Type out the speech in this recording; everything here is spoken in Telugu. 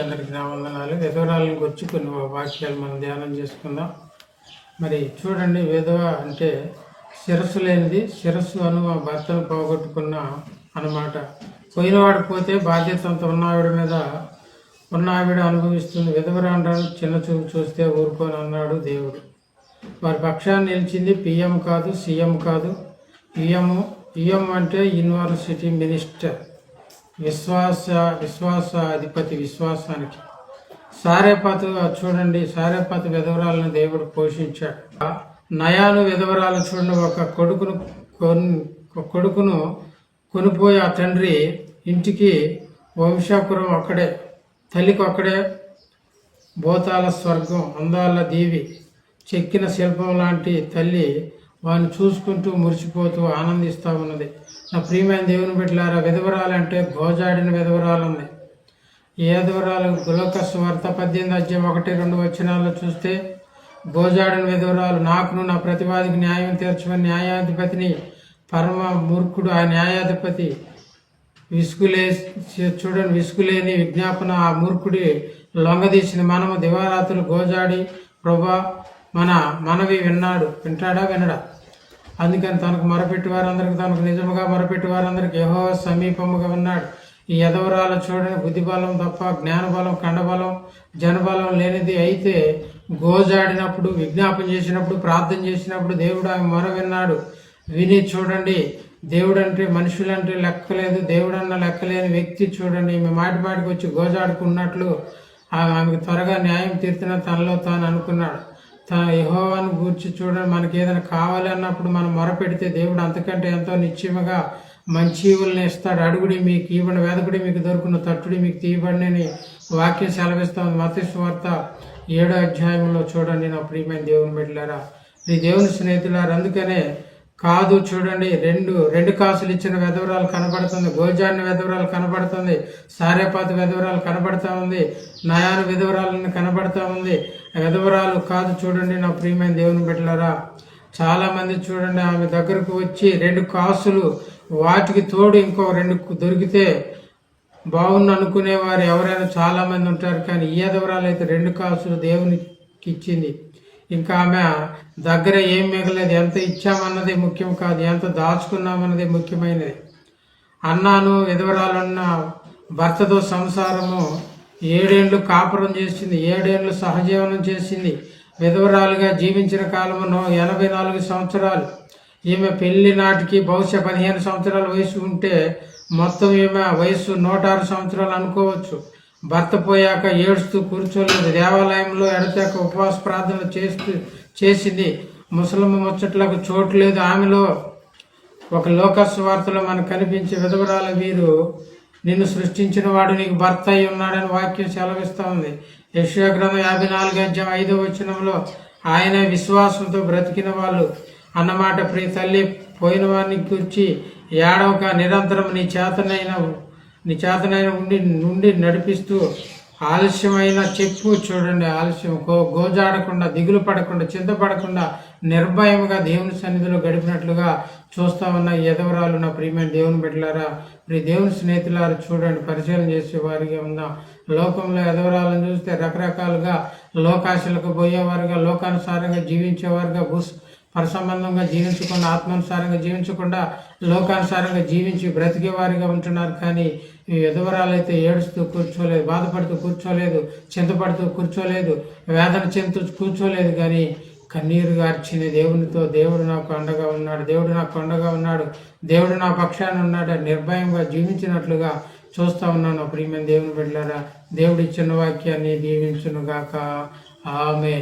అందరికి నా వందనాలు విధవరాలను వచ్చి కొన్ని వాక్యాలు మనం ధ్యానం చేసుకుందాం. మరి చూడండి విధవ అంటే శిరస్సు లేనిది శిరస్సు అను ఆ భర్తను పోగొట్టుకున్న అన్నమాట. పోయినవాడు పోతే బాధ్యత అంత ఉన్న ఆవిడ మీద ఉన్న ఆవిడ అనుభవిస్తుంది. విధవరాండ్రాను చిన్న చూపు చూస్తే ఊరుకొని అన్నాడు దేవుడు. వారి పక్షాన్ని నిలిచింది పిఎం కాదు సీఎం కాదు. పిఎం పిఎం అంటే యూనివర్సిటీ మినిస్టర్. విశ్వాస విశ్వాస అధిపతి విశ్వాసానికి. సారేపాత చూడండి సారేపాత విధవరాలను దేవుడు పోషించాడు. నయాలు నయాను విధవరాలు చూడండి ఒక కొడుకును కొడుకును కొనిపోయి ఆ తండ్రి ఇంటికి వంశాపురం ఒక్కడే తల్లికి ఒక్కడే భూతాల స్వర్గం అందాల దీవి చెక్కిన శిల్పం లాంటి తల్లి వారిని చూసుకుంటూ మురిసిపోతూ ఆనందిస్తూ ఉన్నది నా ప్రియమైన దేవుని బిడ్డలారా విధవరాలంటే గోజాడిన విధవరాలుంది ఏదవరాలు విధవరాలు గులోక స్వార్థ పద్దెనిమిది అధ్యాయం ఒకటి రెండు వచనాల్లో చూస్తే గోజాడిన విధవరాలు నాకును నా ప్రతివాదికి న్యాయం తీర్చమని న్యాయాధిపతిని పరమ మూర్ఖుడు ఆ న్యాయాధిపతి విసుగులే చూడండి విసుగులేని విజ్ఞాపన ఆ మూర్ఖుడి లొంగదీసిన మనము దివారాత్రులు గోజాడి ప్రభా మన మనవి విన్నాడు వింటాడా వినడా? అందుకని తనకు మొరపెట్టి వారందరికి తనకు నిజముగా మొరపెట్టి వారందరికి యహో సమీపముగా ఉన్నాడు. ఈ యదవరాలు చూడని బుద్ధిబలం తప్ప జ్ఞానబలం కండబలం జనబలం లేనిది అయితే గోజాడినప్పుడు విజ్ఞాపన చేసినప్పుడు ప్రార్థన చేసినప్పుడు దేవుడు ఆమె మొర విన్నాడు. విని చూడండి దేవుడు అంటే మనుషులంటే లెక్కలేదు దేవుడు అన్న లెక్కలేని వ్యక్తి చూడండి ఈమె మాటి మాటికి వచ్చి గోజాడుకున్నట్లు ఆమె ఆమెకు త్వరగా న్యాయం తీర్చిన తనలో తాను అనుకున్నాడు. తన గూర్చి చూడండి మనకి ఏదైనా కావాలి అన్నప్పుడు మనం మొరపెడితే దేవుడు అంతకంటే ఎంతో నిశ్చయముగా మంచి ఇస్తాడు. అడుగుడి మీకు ఇవ్వండి వేదకుడి మీకు దొరుకున్న తట్టుడి మీకు తీయబడినని వాక్యం సెలవిస్తాం మత ఏడో అధ్యాయంలో చూడండి నా ప్రియమైన దేవుని బిడ్డలారా. ఈ దేవుని స్నేహితులారు అందుకనే కాదు చూడండి రెండు రెండు కాసులు ఇచ్చిన వెధవరాలు కనబడుతుంది. గోజాన్ని వెధవరాలు కనబడుతుంది. సారేపాత వెధవరాలు కనబడతా ఉంది. నయాన విధవరాలను కనబడతా ఉంది. ఎదవరాలు కాదు చూడండి నా ప్రియమైన దేవుని బిడ్డలారా. చాలామంది చూడండి ఆమె దగ్గరకు వచ్చి రెండు కాసులు వాటికి తోడు ఇంకో రెండు దొరికితే బాగుంది అనుకునేవారు ఎవరైనా చాలామంది ఉంటారు కానీ ఈ ఎదవరాలు అయితే రెండు కాసులు దేవునికి ఇచ్చింది. ఇంకా ఆమె దగ్గర ఏం మిగలేదు ఎంత ఇచ్చామన్నది ముఖ్యం కాదు ఎంత దాచుకున్నామన్నది ముఖ్యమైనది. అన్నాను విధవరాలున్న భర్తతో సంసారము ఏడేండ్లు కాపురం చేసింది ఏడేండ్లు సహజీవనం చేసింది. విధవరాలుగా జీవించిన కాలమును ఎనభై నాలుగు సంవత్సరాలు. ఈమె పెళ్ళి నాటికి బహుశా పదిహేను సంవత్సరాల వయసు ఉంటే మొత్తం ఈమె వయసు నూట ఆరు సంవత్సరాలు అనుకోవచ్చు. భర్త పోయాక ఏడుస్తూ కూర్చోలేదు. దేవాలయంలో ఎడతాక ఉపవాస ప్రార్థన చేస్తూ చేసింది. ముసలమ్మ ముచ్చట్లకు చోటు లేదు. ఆమెలో ఒక లోకస్ వార్తలో మనకు కనిపించే విధవరాల వీరు నిన్ను సృష్టించిన వాడు నీకు భర్త అయి ఉన్నాడని వాక్యం సెలవిస్తా ఉంది. యశ్యా గ్రంథం యాభై నాలుగు అధ్యాయం ఐదో వచనంలో ఆయన విశ్వాసంతో బ్రతికిన వాళ్ళు అన్నమాట ప్రియ తల్లి పోయిన వారిని గురించి ఏడవక నిరంతరం నీ చేతనైన నీ చేతనైన ఉండి నుండి నడిపిస్తూ ఆలస్యమైన చెప్పు చూడండి ఆలస్యం. గో గోజాడకుండా దిగులు పడకుండా చింతపడకుండా నిర్భయముగా దేవుని సన్నిధిలో గడిపినట్లుగా చూస్తా ఉన్న ఎదవరాలు నా ప్రియమైన దేవుని బిడ్డలారా మీ దేవుని స్నేహితులారా చూడండి పరిశీలన చేసే వారిగా ఉందాం. లోకంలో ఎదవరాలను చూస్తే రకరకాలుగా లోకాశలకు పోయేవారుగా లోకానుసారంగా జీవించేవారుగా భూ పరసంబంధంగా జీవించకుండా ఆత్మానుసారంగా జీవించకుండా లోకానుసారంగా జీవించి బ్రతికే వారిగా ఉంటున్నారు. కానీ ఈ విధవరాలైతే ఏడుస్తూ కూర్చోలేదు బాధపడుతూ కూర్చోలేదు చింతపడుతూ కూర్చోలేదు వేదన చెందుతూ కూర్చోలేదు. కానీ కన్నీరు గార్చిన దేవునితో దేవుడు నాకు అండగా ఉన్నాడు దేవుడు నాకు అండగా ఉన్నాడు దేవుడు నా పక్షాన ఉన్నాడు నిర్భయంగా జీవించినట్లుగా చూస్తూ ఉన్నాను. ప్రియమైన దేవుని బిడ్డలారా దేవుడు ఇచ్చిన వాక్యాన్ని దీవించునుగాక. ఆమె